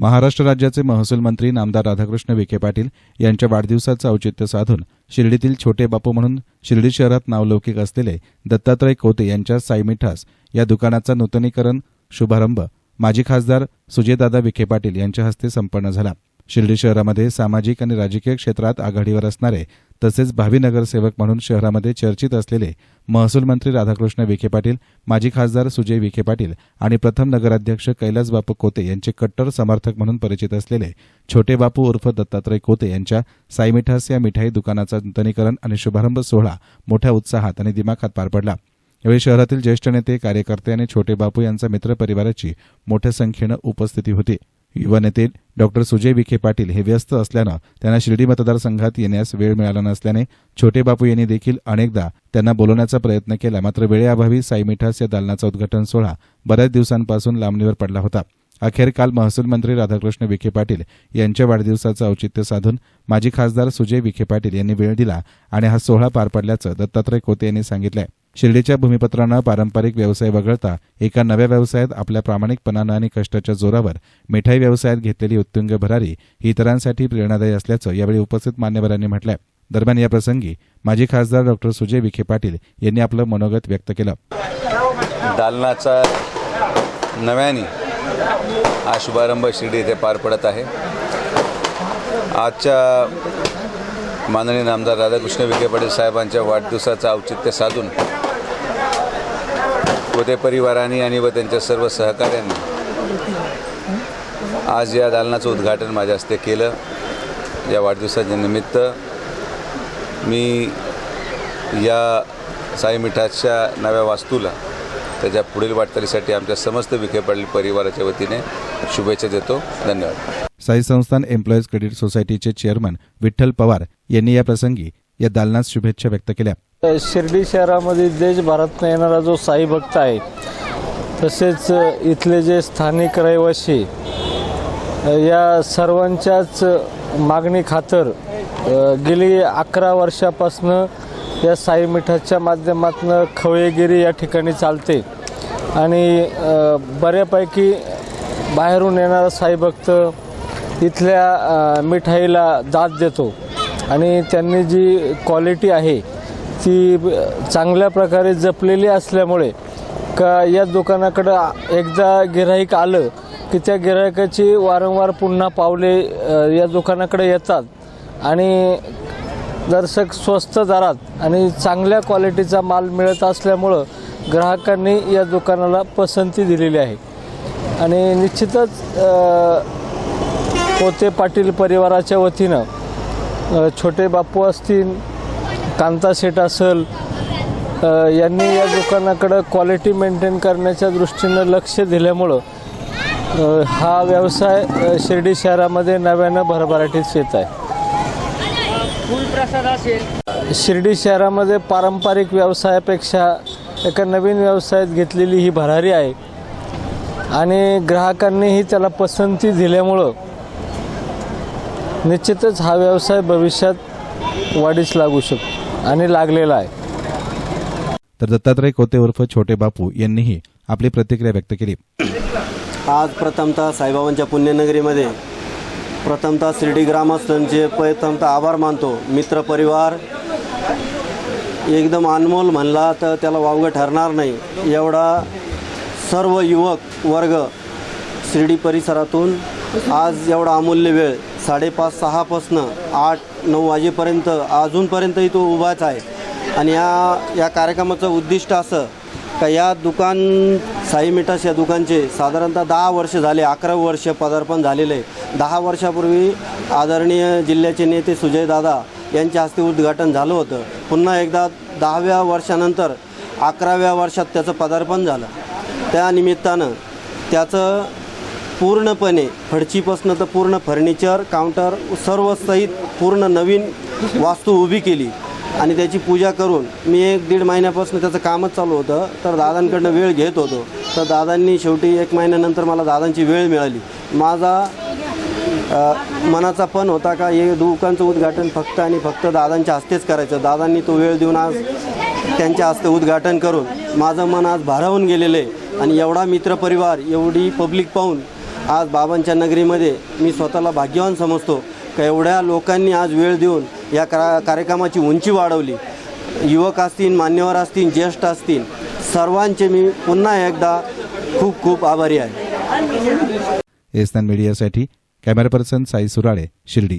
महाराष्ट्र राज्याचे महसूल मंत्री नामदार राधाकृष्ण विखे पाटील यांच्या वाढदिवसाचं औचित्य साधून शिर्डीतील छोटे बापू म्हणून शिर्डी शहरात नावलौकिक असलेले दत्तात्रय कोते यांच्या साईमिठास या दुकानाचा नूतनीकरण शुभारंभ माजी खासदार सुजयदादा विखे पाटील यांच्या हस्ते संपन्न झाला. शिर्डी शहरामध्ये सामाजिक आणि राजकीय क्षेत्रात आघाडीवर असणारे तसेच भावी नगरसेवक म्हणून शहरामध्ये चर्चित असलेले महसूल मंत्री राधाकृष्ण विखे पाटील माजी खासदार सुजय विखे पाटील आणि प्रथम नगराध्यक्ष कैलास बापू कोते यांचे कट्टर समर्थक म्हणून परिचित असलेले छोटे बापू उर्फ दत्तात्रय कोते यांच्या साईमिठास या मिठाई दुकानाचा नूतनीकरण आणि शुभारंभ सोहळा मोठ्या उत्साहात आणि दिमाखात पार पडला. यावेळी शहरातील ज्येष्ठ नेते कार्यकर्ते आणि छोटे बापू यांचा मित्रपरिवाराची मोठ्या संख्येनं उपस्थिती होती. युवा नेते डॉक्टर सुजय विखे पाटील हे व्यस्त असल्यानं त्यांना शिर्डी मतदारसंघात येण्यास वेळ मिळाला नसल्याने छोटे बापू यांनी देखील अनेकदा त्यांना बोलवण्याचा प्रयत्न केला. मात्र वेळेअभावी साई मिठास या दालनाचा उद्घाटन सोहळा बऱ्याच दिवसांपासून लांबणीवर पडला होता. अखेर काल महसूल मंत्री राधाकृष्ण विखे पाटील यांच्या वाढदिवसाचं औचित्य साधून माजी खासदार सुजय विखे पाटील यांनी वेळ दिला आणि हा सोहळा पार पडल्याचं दत्तात्रय कोते यांनी सांगितलं आहे शिर्डीच्या भूमिपत्रानं पारंपरिक व्यवसाय वगळता एका नव्या व्यवसायात आपल्या प्रामाणिकपणानं आणि कष्टाच्या जोरावर मिठाई व्यवसायात घेतलेली उत्तुंग भरारी ही इतरांसाठी प्रेरणादायी असल्याचं यावेळी उपस्थित मान्यवरांनी म्हटलंय. दरम्यान या प्रसंगी माजी खासदार डॉक्टर सुजय विखे पाटील यांनी आपलं मनोगत व्यक्त केलं. दालनाचा नव्याने हा शुभारंभ शिर्डी येथे पार पडत आहे. आजच्या माननीय आमदार राधाकृष्ण विखे पाटील साहेबांच्या वाढदिवसाचं औचित्य साधून कोते परिवाराने आणि व त्यांच्या सर्व सहकाऱ्यांनी. आज या दालनाचं उद्घाटन माझ्या हस्ते केलं. या वाढदिवसाच्या निमित्त मी या साई मिठाच्या नव्या वास्तूला त्याच्या पुढील वाटचालीसाठी आमच्या समस्त विखे पाटील परिवाराच्या वतीने शुभेच्छा देतो. धन्यवाद. साई संस्थान एम्प्लॉईज क्रेडिट सोसायटीचे चेअरमन विठ्ठल पवार यांनी या प्रसंगी या दालनास शुभेच्छा व्यक्त केल्या. शिर्डी शहरामध्ये देशभरातनं येणारा जो साई भक्त आहे तसेच इथले जे स्थानिक रहिवासी या सर्वांच्याच मागणी खातर गेली अकरा वर्षापासनं या साई मिठाच्या माध्यमातून खवेगिरी या ठिकाणी चालते. आणि बऱ्यापैकी बाहेरून येणारा साई भक्त इथल्या मिठाईला दाद देतो. आणि त्यांनी जी क्वालिटी आहे ती चांगल्या प्रकारे जपलेली असल्यामुळे का या दुकानाकडं एकदा गिराईक आलं की त्या गिरायकाची वारंवार पुन्हा पावले या दुकानाकडे येतात. आणि दर्शक स्वस्त दरात आणि चांगल्या क्वालिटीचा माल मिळत असल्यामुळं ग्राहकांनी या दुकानाला पसंती दिलेली आहे. आणि निश्चितच पोते पाटील परिवाराच्या वतीनं छोटे बापू असतील कांता शेठ असेल यांनी या दुकानाकडं क्वालिटी मेंटेन करण्याच्या दृष्टीनं लक्ष दिल्यामुळं हा व्यवसाय शिर्डी शहरामध्ये नव्यानं भरभराटीत येत आहे. शिर्डी शहरामध्ये पारंपरिक व्यवसायापेक्षा एका नवीन व्यवसायात घेतलेली ही भरारी आहे. आणि ग्राहकांनीही त्याला पसंती दिल्यामुळं निश्चितच हा व्यवसाय भविष्यात वाढीस लागू शकतो. आणि लागलेला आहे. तर दत्तात्रय कोते उर्फ छोटे बापू यांनीही आपली प्रतिक्रिया व्यक्त केली. आज प्रथमतः साईबाबांच्या पुण्यनगरीमध्ये. प्रथमतः शिर्डी ग्रामस्थांचे प्रथमतः आभार मानतो. मित्रपरिवार एकदम अनमोल म्हणला तर त्याला वावगं ठरणार नाही. एवढा सर्व युवक वर्ग शिर्डी परिसरातून आज एवढा अमूल्य वेळ साडेपाच सहापासनं आठ नऊ वाजेपर्यंत अजूनपर्यंतही तो उभाच आहे. आणि या या कार्यक्रमाचं उद्दिष्ट असं का या दुकान साई मिठास या दुकानचे साधारणतः दहा वर्ष झाले अकरा वर्ष पदार्पण झालेलं. आहे दहा वर्षापूर्वी आदरणीय जिल्ह्याचे नेते सुजयदादा यांच्या हस्ते उद्घाटन झालं होतं. पुन्हा एकदा दहाव्या वर्षानंतर अकराव्या वर्षात त्याचं पदार्पण झालं. त्या निमित्तानं त्याचं पूर्णपणे फडचीपासनं तर पूर्ण फर्निचर काउंटर सर्व सहित पूर्ण नवीन वास्तू उभी केली. आणि त्याची पूजा करून मी एक दीड महिन्यापासून त्याचं कामच चालू होतं. तर दादांकडनं वेळ घेत होतो. तर दादांनी शेवटी एक महिन्यानंतर मला दादांची वेळ मिळाली. माझा मनाचा पण होता का हे दुकानचं उद्घाटन फक्त आणि फक्त दादांच्या हस्तेच करायचं. दादांनी तो वेळ देऊन आज त्यांच्या हस्ते उद्घाटन करून माझं मन आज भारावून गेलेलं आहे. आणि एवढा मित्रपरिवार एवढी पब्लिक पाहून आज बाबांच्या नगरीमध्ये मी स्वतःला भाग्यवान समजतो का एवढ्या लोकांनी आज वेळ देऊन या करा कार्यक्रमाची उंची वाढवली. युवक असतील मान्यवर असतील ज्येष्ठ असतील सर्वांचे मी पुन्हा एकदा खूप खूप आभारी आहे. एसनान मीडियासाठी कॅमेरा पर्सन साई सुराळे शिर्डी.